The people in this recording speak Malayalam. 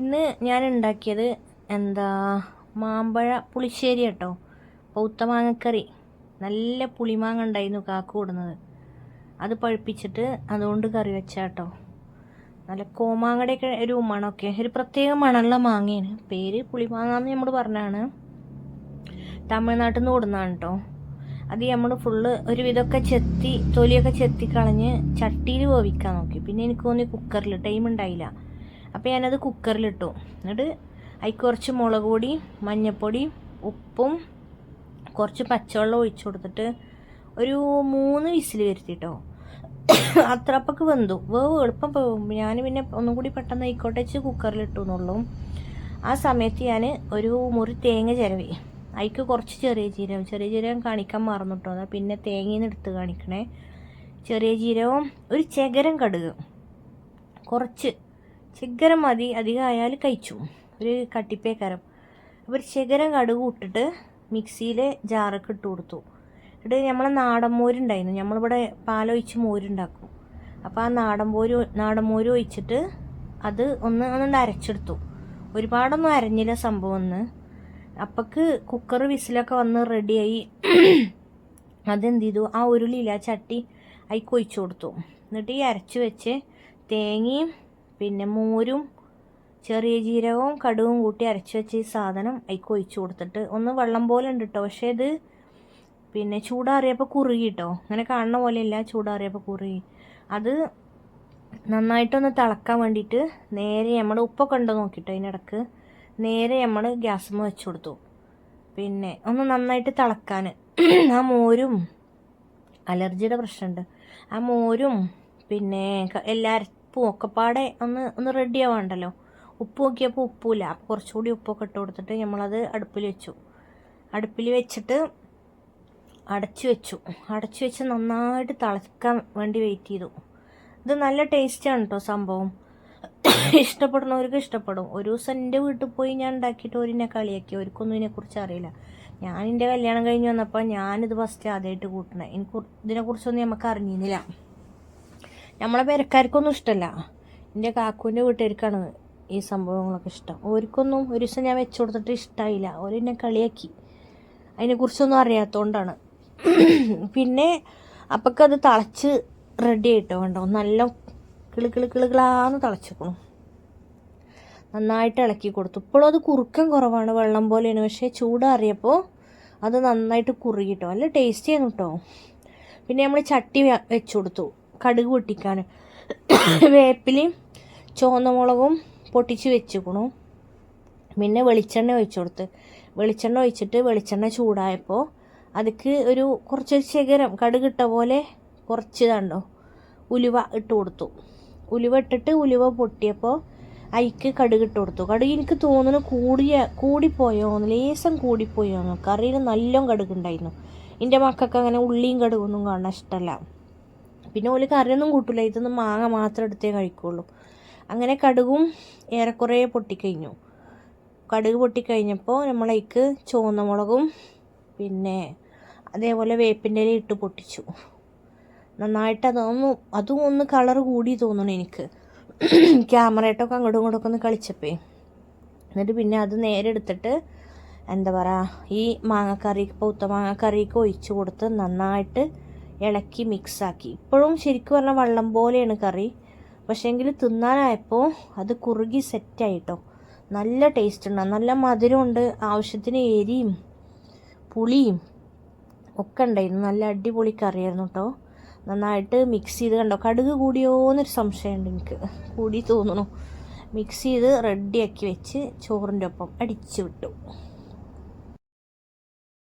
ഇന്ന് ഞാൻ ഉണ്ടാക്കിയത് എന്താ മാമ്പഴ പുളിശ്ശേരി കേട്ടോ. പൗത്ത മാങ്ങക്കറി നല്ല പുളിമാങ്ങ ഉണ്ടായിരുന്നു കാക്കു കൂടുന്നത്. അത് പഴുപ്പിച്ചിട്ട് അതുകൊണ്ട് കറി വെച്ച കേട്ടോ. നല്ല കോമാങ്ങയുടെയൊക്കെ ഒരു മണമൊക്കെ ഒരു പ്രത്യേക മണമുള്ള മാങ്ങയാണ്. പേര് പുളിമാങ്ങ എന്ന് നമ്മൾ പറഞ്ഞാണ്. തമിഴ്നാട്ടിൽ നിന്ന് കൊടുന്നതാണ് കേട്ടോ അത് നമ്മൾ ഫുള്ള് ഒരുവിധമൊക്കെ ചെത്തി തൊലിയൊക്കെ ചെത്തി കളഞ്ഞ് ചട്ടിയിൽ വേവിക്കാൻ നോക്കി. പിന്നെ എനിക്ക് തോന്നി കുക്കറിൽ ടൈം ഉണ്ടായില്ല അപ്പോൾ ഞാനത് കുക്കറിലിട്ടു. എന്നിട്ട് അതിൽ കുറച്ച് മുളക് പൊടി മഞ്ഞൾപ്പൊടി ഉപ്പും കുറച്ച് പച്ചവെള്ളം ഒഴിച്ചു കൊടുത്തിട്ട് ഒരു മൂന്ന് വിസിൽ വരുത്തിട്ടോ. അത്ര അപ്പൊക്കെ വെന്തു. വേവ് എളുപ്പം പോകും ഞാൻ പിന്നെ ഒന്നും കൂടി പെട്ടെന്ന് ആയിക്കോട്ടെ വെച്ച് കുക്കറിലിട്ടു എന്നുള്ളൂ. ആ സമയത്ത് ഞാൻ ഒരു മുറി തേങ്ങ ചിരവി. അതിക്ക് കുറച്ച് ചെറിയ ജീരകം. ചെറിയ ജീരകം കാണിക്കാൻ മറന്നിട്ടോ. അതാ പിന്നെ തേങ്ങയിൽ നിന്ന് എടുത്ത് കാണിക്കണേ. ചെറിയ ജീരകവും ഒരു ചകരം കടുക്. കുറച്ച് ചകരം മതി അധികമായാൽ കഴിച്ചു. ഒരു കട്ടിപ്പേക്കരം. അപ്പോൾ ഒരു ശിഖരം കടുക് ഇട്ടിട്ട് മിക്സിയിൽ ജാറൊക്കെ ഇട്ട് കൊടുത്തു. എന്നിട്ട് നമ്മളെ നാടൻ മോരുണ്ടായിരുന്നു നമ്മളിവിടെ പാലൊഴിച്ച് മോരുണ്ടാക്കും അപ്പോൾ ആ നാടൻ മോര് നാടൻ മോര് ഒഴിച്ചിട്ട് അത് ഒന്ന് ഒന്നുകൊണ്ട് അരച്ചെടുത്തു. ഒരുപാടൊന്നും അരഞ്ഞില്ല സംഭവം ഒന്ന് അപ്പക്ക് കുക്കർ വിസിലൊക്കെ വന്ന് റെഡിയായി അതെന്ത് ചെയ്തു? ആ ഉരുളിയില്ല ചട്ടി അതിക്ക് ഒഴിച്ചു കൊടുത്തു. എന്നിട്ട് ഈ അരച്ച് വെച്ച് തേങ്ങയും പിന്നെ മോരും ചെറിയ ജീരകവും കടുവും കൂട്ടി അരച്ച് വെച്ച ഈ സാധനം അതിക്ക് ഒഴിച്ചു കൊടുത്തിട്ട്. ഒന്ന് വെള്ളം പോലെ ഉണ്ട് കേട്ടോ പക്ഷേ ഇത് പിന്നെ ചൂടാറിയപ്പോൾ കുറുകി കേട്ടോ അങ്ങനെ കാണുന്ന പോലെയല്ല ചൂടാറിയപ്പോൾ കുറുകി. അത് നന്നായിട്ടൊന്ന് തിളക്കാൻ വേണ്ടിയിട്ട് നേരെ നമ്മൾ ഉപ്പൊക്കെ ഉണ്ടോ നോക്കിട്ടോ അതിനിടക്ക് നേരെ നമ്മൾ ഗ്യാസുമ്മ വെച്ച് കൊടുത്തു. പിന്നെ ഒന്ന് നന്നായിട്ട് തിളക്കാൻ. ആ മോരും അലർജിയുടെ പ്രശ്നമുണ്ട്. ആ മോരും പിന്നെ എല്ലാ അരപ്പും ഒക്കെ പാടെ ഒന്ന് ഒന്ന് റെഡി ആവാണ്ടല്ലോ. ഉപ്പ് നോക്കിയപ്പോൾ ഉപ്പില്ല. അപ്പോൾ കുറച്ചുകൂടി ഉപ്പൊക്കെ ഇട്ട് കൊടുത്തിട്ട് നമ്മളത് അടുപ്പിൽ വെച്ചു. അടുപ്പിൽ വെച്ചിട്ട് അടച്ചു വെച്ചു. അടച്ചു വെച്ച് നന്നായിട്ട് തിളക്കാൻ വേണ്ടി വെയിറ്റ് ചെയ്തു. ഇത് നല്ല ടേസ്റ്റാണ് കേട്ടോ സംഭവം. ഇഷ്ടപ്പെടുന്നവർക്ക് ഇഷ്ടപ്പെടും. ഒരു ദിവസം എന്റെ വീട്ടിൽ പോയി ഞാൻ ഉണ്ടാക്കിയിട്ട് ഒരിനെ കളിയാക്കി. അവർക്കൊന്നും ഇതിനെക്കുറിച്ച് അറിയില്ല. ഞാൻ എന്റെ കല്യാണം കഴിഞ്ഞ് വന്നപ്പോൾ ഞാനിത് ഫസ്റ്റ് ആദ്യമായിട്ട് കൂട്ടണേ. എനിക്ക് ഇതിനെക്കുറിച്ചൊന്നും നമുക്ക് അറിഞ്ഞിരുന്നില്ല. നമ്മളെ പേരക്കാർക്കൊന്നും ഇഷ്ടമല്ല എന്റെ കാക്കുവിന്റെ വീട്ടുകാർക്കാണ് ഈ സംഭവങ്ങളൊക്കെ ഇഷ്ടം. ഓർക്കൊന്നും ഒരു ദിവസം ഞാൻ വെച്ചു കൊടുത്തിട്ട് ഇഷ്ടമായില്ല ഓരെന്നെ കളിയാക്കി. അതിനെക്കുറിച്ചൊന്നും അറിയാത്തതുകൊണ്ടാണ് പിന്നെ അപ്പക്കത് തിളച്ച് റെഡി ആയിട്ടോ കണ്ടോ? നല്ല കിളി കിളി കിളികളാന്ന് തളച്ചിക്കണം നന്നായിട്ട് ഇളക്കി കൊടുത്തു. ഇപ്പോഴും അത് കുറുക്കം കുറവാണ്. വെള്ളം പോലെയാണ്. പക്ഷേ ചൂടാറിയപ്പോൾ അത് നന്നായിട്ട് കുറുകിട്ടോ. നല്ല ടേസ്റ്റ് ചെയ്യുന്നു കേട്ടോ പിന്നെ നമ്മൾ ചട്ടി വെച്ചു കൊടുത്തു. കടുക് പൊട്ടിക്കാൻ വേപ്പിലയും ചുവന്ന മുളകും പൊട്ടിച്ച് വെച്ചുക്കണു. പിന്നെ വെളിച്ചെണ്ണ ഒഴിച്ചു കൊടുത്ത്. വെളിച്ചെണ്ണ ഒഴിച്ചിട്ട് വെളിച്ചെണ്ണ ചൂടായപ്പോൾ അതിക്ക് ഒരു കുറച്ചൊരു ശകരം കടുകിട്ട പോലെ കുറച്ച് കണ്ടോ ഉലുവ ഇട്ട് കൊടുത്തു. ഉലുവ ഇട്ടിട്ട് ഉലുവ പൊട്ടിയപ്പോൾ അയിക്ക് കടുക് ഇട്ട് കൊടുത്തു. കടുക് എനിക്ക് തോന്നുന്നു കൂടിയ കൂടിപ്പോയോ ലേസം കൂടിപ്പോയോന്ന് കറിയിൽ നല്ലോണം കടുക് ഉണ്ടായിരുന്നു. എന്റെ മക്കൾക്ക് അങ്ങനെ ഉള്ളിയും കടുകൊന്നും കാണാൻ ഇഷ്ടമല്ല പിന്നെ ഓൽ കറിയൊന്നും കൂട്ടില്ല ഇതൊന്നും മാങ്ങ മാത്രം എടുത്തേ കഴിക്കുള്ളൂ. അങ്ങനെ കടുകും ഏറെക്കുറെ പൊട്ടിക്കഴിഞ്ഞു. കടുക് പൊട്ടിക്കഴിഞ്ഞപ്പോൾ നമ്മളേക്ക് ചുവന്ന മുളകും പിന്നെ അതേപോലെ വേപ്പിന്റെ ഇല ഇട്ട് പൊട്ടിച്ചു. നന്നായിട്ട് അതൊന്ന് അതും ഒന്ന് കളർ കൂടി തോന്നണം എനിക്ക്. ക്യാമറയായിട്ടൊക്കെ അങ്ങോട്ടും ഇങ്ങോട്ടൊക്കെ ഒന്ന് കളിച്ചപ്പേ. എന്നിട്ട് പിന്നെ അത് നേരെ എടുത്തിട്ട് എന്താ പറയുക ഈ മാങ്ങക്കറി പൗത്ത മാങ്ങക്കറിക്ക് ഒഴിച്ച് കൊടുത്ത് നന്നായിട്ട് ഇളക്കി മിക്സാക്കി ഇപ്പോഴും ശരിക്കും പറഞ്ഞാൽ വെള്ളം പോലെയാണ് കറി. പക്ഷേങ്കിൽ തിന്നാനായപ്പോൾ അത് കുറുകി സെറ്റായിട്ടോ നല്ല ടേസ്റ്റ് ഉണ്ട്. നല്ല മധുരമുണ്ട് ആവശ്യത്തിന് എരിയും പുളിയും ഒക്കെ ഉണ്ടായിരുന്നു. നല്ല അടിപൊളി കറിയായിരുന്നു കേട്ടോ നന്നായിട്ട് മിക്സ് ചെയ്ത് കണ്ടോ? കടുക് കൂടിയോന്നൊരു സംശയമുണ്ട് എനിക്ക്. കൂടി തോന്നുന്നു. മിക്സ് ചെയ്ത് റെഡിയാക്കി വെച്ച് ചോറിന്റെ ഒപ്പം അടിച്ചു വിട്ടു